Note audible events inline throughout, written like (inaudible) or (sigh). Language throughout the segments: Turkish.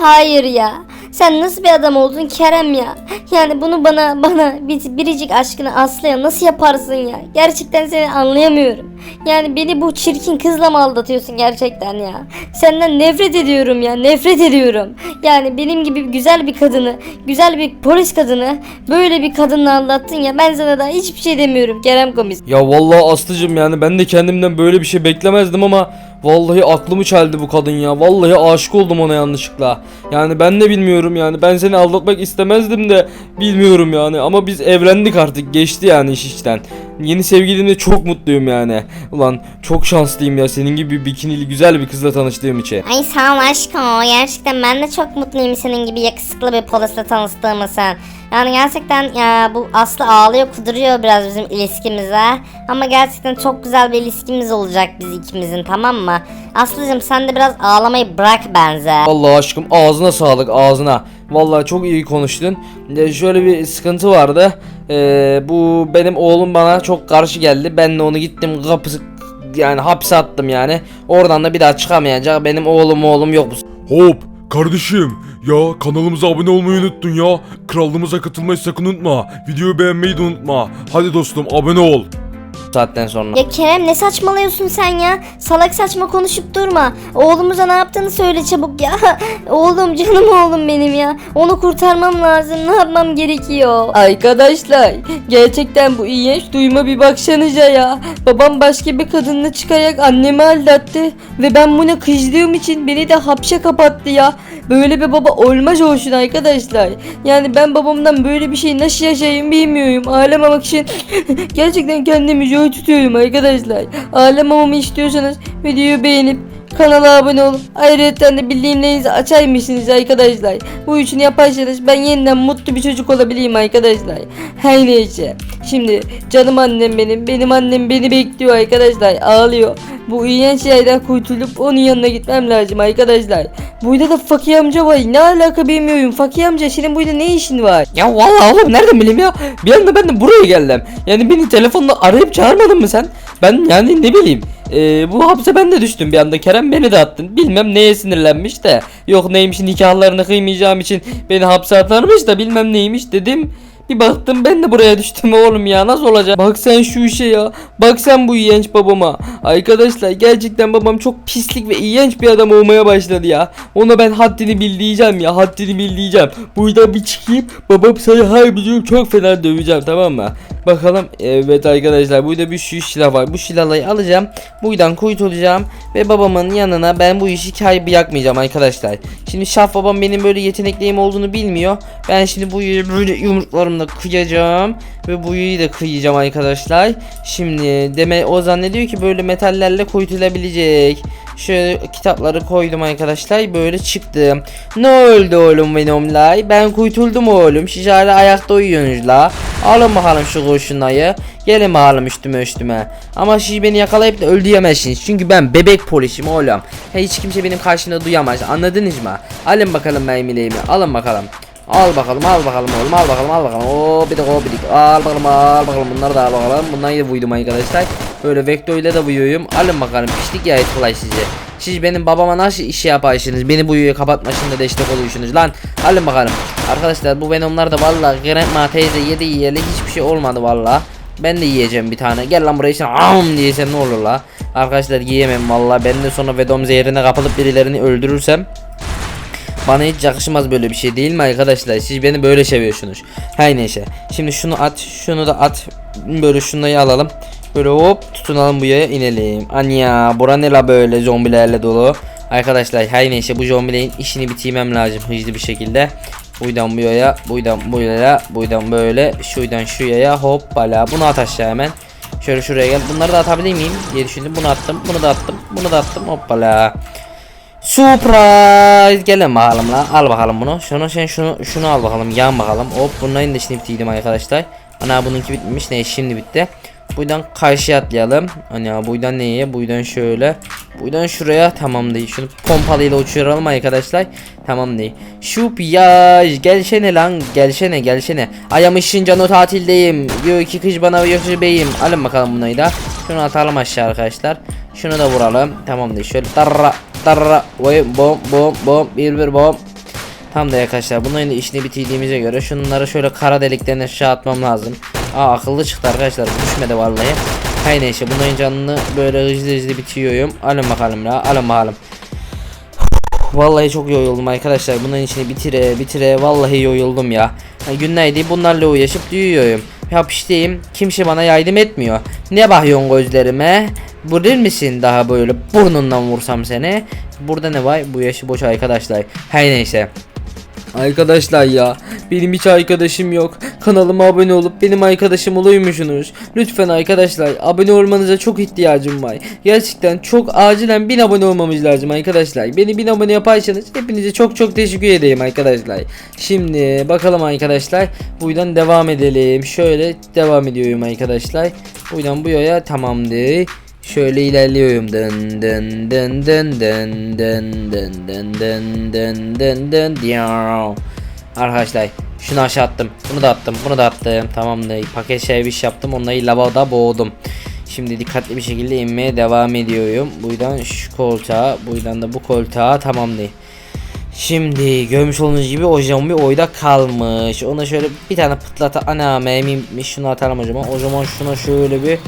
Hayır ya. Sen nasıl bir adam oldun Kerem ya? Yani bunu bana bana bir, biricik aşkını Aslı'ya nasıl yaparsın ya? Gerçekten seni anlayamıyorum. Yani beni bu çirkin kızla mı aldatıyorsun gerçekten ya? Senden nefret ediyorum ya nefret ediyorum. Yani benim gibi güzel bir kadını, güzel bir polis kadını böyle bir kadınla aldattın ya ben sana daha hiçbir şey demiyorum Kerem komis. Ya vallahi Aslıcım yani ben de kendimden böyle bir şey beklemezdim ama vallahi aklımı çeldi bu kadın ya. Vallahi aşık oldum ona yanlışlıkla. Yani ben de bilmiyorum yani ben seni aldatmak istemezdim de bilmiyorum yani ama biz evlendik artık geçti yani iş işten. Yeni sevgilimle çok mutluyum yani. Ulan çok şanslıyım ya senin gibi bikinili güzel bir kızla tanıştığım için. Ay sağ ol aşkım. Gerçekten ben de çok mutluyum senin gibi yakışıklı bir polisle tanıştığımızdan. Yani gerçekten ya bu Aslı ağlıyor kuduruyor biraz bizim ilişkimize. Ama gerçekten çok güzel bir ilişkimiz olacak biz ikimizin tamam mı? Aslıcığım sen de biraz ağlamayı bırak benze. Vallahi aşkım ağzına sağlık ağzına. Vallahi çok iyi konuştun. Ya şöyle bir sıkıntı vardı. Ee, bu benim oğlum bana çok karşı geldi. Ben de onu gittim kapısı yani hapse attım yani. Oradan da bir daha çıkamayacak. Benim oğlum oğlum yok bu Hop kardeşim ya kanalımıza abone olmayı unuttun ya. Krallığımıza katılmayı sakın unutma. Videoyu beğenmeyi de unutma. Hadi dostum abone ol. Saatten sonra. Ya Kerem ne saçmalıyorsun sen ya? Salak saçma konuşup durma. Oğlumuza ne yaptığını söyle çabuk ya. (laughs) oğlum canım oğlum benim ya. Onu kurtarmam lazım. Ne yapmam gerekiyor? Arkadaşlar gerçekten bu iğrenç duyma bir baksanıza ya. Babam başka bir kadınla çıkarak annemi aldattı ve ben buna kızdığım için beni de hapse kapattı ya. Böyle bir baba olmaz olsun arkadaşlar. Yani ben babamdan böyle bir şey nasıl yaşayayım bilmiyorum. Ağlamamak için (laughs) gerçekten kendimi zor tutuyorum arkadaşlar. Ağlamamamı istiyorsanız videoyu beğenip Kanala abone olup ayrıca de bildirimlerinizi açar mısınız arkadaşlar? Bu üçünü yaparsanız ben yeniden mutlu bir çocuk olabileyim arkadaşlar. Her neyse. Şimdi canım annem benim. Benim annem beni bekliyor arkadaşlar. Ağlıyor. Bu iğrenç yerden kurtulup onun yanına gitmem lazım arkadaşlar. Burada da Fakir amca var. Ne alaka bilmiyorum. Fakir amca senin burada ne işin var? Ya vallahi oğlum nereden bileyim ya? Bir anda ben de buraya geldim. Yani beni telefonla arayıp çağırmadın mı sen? Ben yani ne bileyim. Ee, bu hapse ben de düştüm bir anda. Kerem beni de attın. Bilmem neye sinirlenmiş de. Yok neymiş nikahlarını kıymayacağım için beni hapse atarmış da bilmem neymiş dedim. Bir baktım ben de buraya düştüm oğlum ya nasıl olacak? Bak sen şu işe ya. Bak sen bu iğrenç babama. Arkadaşlar gerçekten babam çok pislik ve iğrenç bir adam olmaya başladı ya. Ona ben haddini bildireceğim ya haddini bildireceğim. Buradan bir çıkayım babam sana harbi çok fena döveceğim tamam mı? Bakalım evet arkadaşlar burada bir şu silah var. Bu silahı alacağım. Buradan kurtulacağım ve babamın yanına ben bu işi kaybı yakmayacağım arkadaşlar. Şimdi Şaf babam benim böyle yetenekliyim olduğunu bilmiyor. Ben şimdi bu böyle yumruklarımla kıyacağım ve bu yeri de kıyacağım arkadaşlar. Şimdi deme o zannediyor ki böyle metallerle kuytulabilecek. Şöyle kitapları koydum arkadaşlar böyle çıktı. Ne oldu oğlum benimle? Ben kuytuldum oğlum. Hala ayakta uyuyorsunuz la. Alın bakalım şu kurşunlayı. Gelin bakalım üstüme üstüme. Ama siz beni yakalayıp da öldüremezsiniz. Çünkü ben bebek polisim oğlum. Hiç kimse benim karşımda duyamaz. Anladınız mı? Alın bakalım mermilerimi. Alın bakalım. Al bakalım al bakalım oğlum al bakalım al bakalım. Oo bir de bir de al bakalım al bakalım bunları da al bakalım. Bunları da vuydum arkadaşlar. Böyle vektörle de vuruyorum. Alın bakalım pislik ya kolay sizi. Siz benim babama nasıl iş yaparsınız? Beni bu yuyu kapatmasında destek oluyorsunuz lan. Alın bakalım. Arkadaşlar bu venomlar da vallahi Grandma teyze yedi yiyeli hiçbir şey olmadı vallahi. Ben de yiyeceğim bir tane. Gel lan buraya sen am diyesen ne olur la. Arkadaşlar yiyemem vallahi. Ben de sonra Venom zehrine kapılıp birilerini öldürürsem bana hiç yakışmaz böyle bir şey değil mi arkadaşlar? Siz beni böyle seviyorsunuz. Her neyse. Şimdi şunu at, şunu da at. Böyle şunları alalım. Böyle hop tutunalım bu yaya inelim. Anya bura ne la böyle zombilerle dolu. Arkadaşlar her neyse bu zombilerin işini bitirmem lazım hızlı bir şekilde. Buradan bu yaya, buradan bu yaya, buradan böyle, şuradan şu yaya hoppala. Bunu at aşağı hemen. Şöyle şuraya gel. Bunları da atabilir miyim diye düşündüm. Bunu attım, bunu da attım, bunu da attım hoppala. Surprise! Gelin bakalım la. Al bakalım bunu. Şunu sen şunu şunu al bakalım. Yan bakalım. Hop bunların da işini bitirdim arkadaşlar. Ana bununki bitmiş. Ne şimdi bitti. Buradan karşıya atlayalım. Hani buradan neye? Buradan şöyle. Buradan şuraya tamam değil. Şunu pompalıyla uçuralım arkadaşlar. Tamam değil. Şu piyaj gelsene lan gelsene gelsene. Ayamışın canı tatildeyim. Diyor ki kız bana yakışır beyim. Alın bakalım bunayı da. Şunu atalım aşağı arkadaşlar. Şunu da vuralım. Tamam değil. Şöyle darra darra. Vay bom bom bom bir bir bom. Tam da arkadaşlar bunların işini bitirdiğimize göre şunları şöyle kara deliklerine aşağı atmam lazım. Aa akıllı çıktı arkadaşlar düşmedi vallahi. Hay neyse bunların canını böyle hızlı hızlı bitiriyorum. Alın bakalım la alın bakalım. Vallahi çok yoruldum arkadaşlar. Bunların içini bitire bitire vallahi yoruldum ya. Yani günlerdir bunlarla uğraşıp duyuyorum. Hapisteyim. Kimse bana yardım etmiyor. Ne bakıyorsun gözlerime? Vurur misin daha böyle burnundan vursam seni? Burada ne var? Bu yaşı boş arkadaşlar. Her neyse. Arkadaşlar ya benim hiç arkadaşım yok. Kanalıma abone olup benim arkadaşım oluyormuşsunuz. Lütfen arkadaşlar abone olmanıza çok ihtiyacım var. Gerçekten çok acilen 1000 abone olmamız lazım arkadaşlar. Beni 1000 abone yaparsanız hepinize çok çok teşekkür edeyim arkadaşlar. Şimdi bakalım arkadaşlar. Buradan devam edelim. Şöyle devam ediyorum arkadaşlar. Buradan bu yoya tamamdır. Şöyle ilerliyorum. Dın dın dın dın dın dın dın dın dın dın dın dın diyav. Arkadaşlar şunu aşağı attım. Bunu da attım. Bunu da attım. Tamamdır. Paket servis yaptım. Onları lavada boğdum. Şimdi dikkatli bir şekilde inmeye devam ediyorum. Buradan şu koltuğa, buradan da bu koltuğa tamamdır. Şimdi görmüş olduğunuz gibi o zombi oyda kalmış. Ona şöyle bir tane pıtlata ana mermiymiş şunu atalım o zaman. O zaman şuna şöyle bir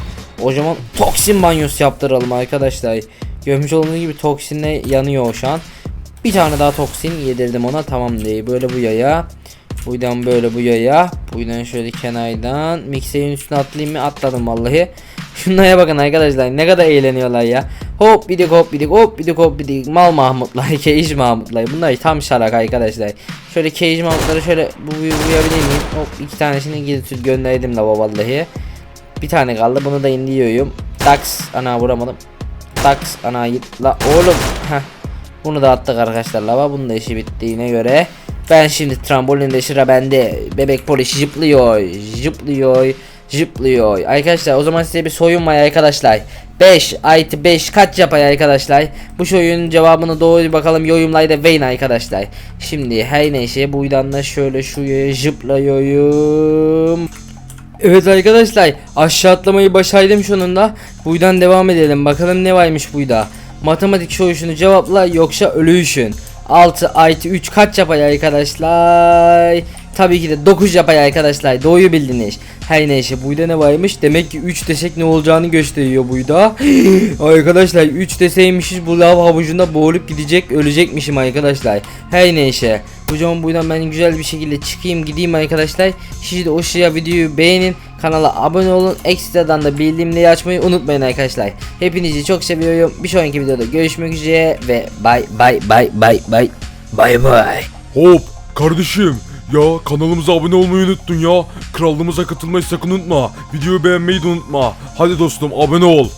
o zaman toksin banyosu yaptıralım arkadaşlar. Görmüş olduğunuz gibi toksinle yanıyor şu an. Bir tane daha toksin yedirdim ona tamam değil. Böyle bu yaya. Buradan böyle bu yaya. Buradan şöyle kenardan. Mikserin üstüne atlayayım mı? Atladım vallahi. (laughs) Şunlara bakın arkadaşlar ne kadar eğleniyorlar ya. Hop bidik hop bidik hop bidik hop bidik. Mal Mahmutlar, (laughs) Cage Mahmutlar. Bunlar tam şarak arkadaşlar. Şöyle Cage Mahmutları şöyle bu vurabilir miyim? Hop iki tanesini gidip gönderdim de vallahi. Bir tane kaldı bunu da indiriyorum. Dax ana vuramadım. Dax ana git la oğlum. Heh. Bunu da attık arkadaşlar lava. Bunun da işi bittiğine göre. Ben şimdi trambolinde sıra bende. Bebek polis zıplıyor. Zıplıyor. Zıplıyor. Arkadaşlar o zaman size bir soyun var arkadaşlar. 5 artı 5 kaç yapar arkadaşlar? Bu soyunun cevabını doğru bakalım yorumlarda verin arkadaşlar. Şimdi her neyse buradan da şöyle şuraya zıplıyorum. Evet arkadaşlar aşağı atlamayı başardım sonunda. Buradan devam edelim. Bakalım ne varmış burada. Matematik sorusunu cevapla yoksa ölüyüşün. 6 artı 3 kaç yapar arkadaşlar? Tabii ki de 9 yapar arkadaşlar. Doğru bildiniz. Her neyse burada ne varmış? Demek ki 3 desek ne olacağını gösteriyor burada. (gasps) arkadaşlar 3 deseymişiz bu lav havucunda boğulup gidecek ölecekmişim arkadaşlar. Her neyse. Bu zaman buradan ben güzel bir şekilde çıkayım gideyim arkadaşlar. De o şuraya videoyu beğenin. Kanala abone olun. Ekstradan da bildirimleri açmayı unutmayın arkadaşlar. Hepinizi çok seviyorum. Bir sonraki videoda görüşmek üzere ve bay bay bay bay bay bay bay. Hop kardeşim ya kanalımıza abone olmayı unuttun ya. Krallığımıza katılmayı sakın unutma. Videoyu beğenmeyi de unutma. Hadi dostum abone ol.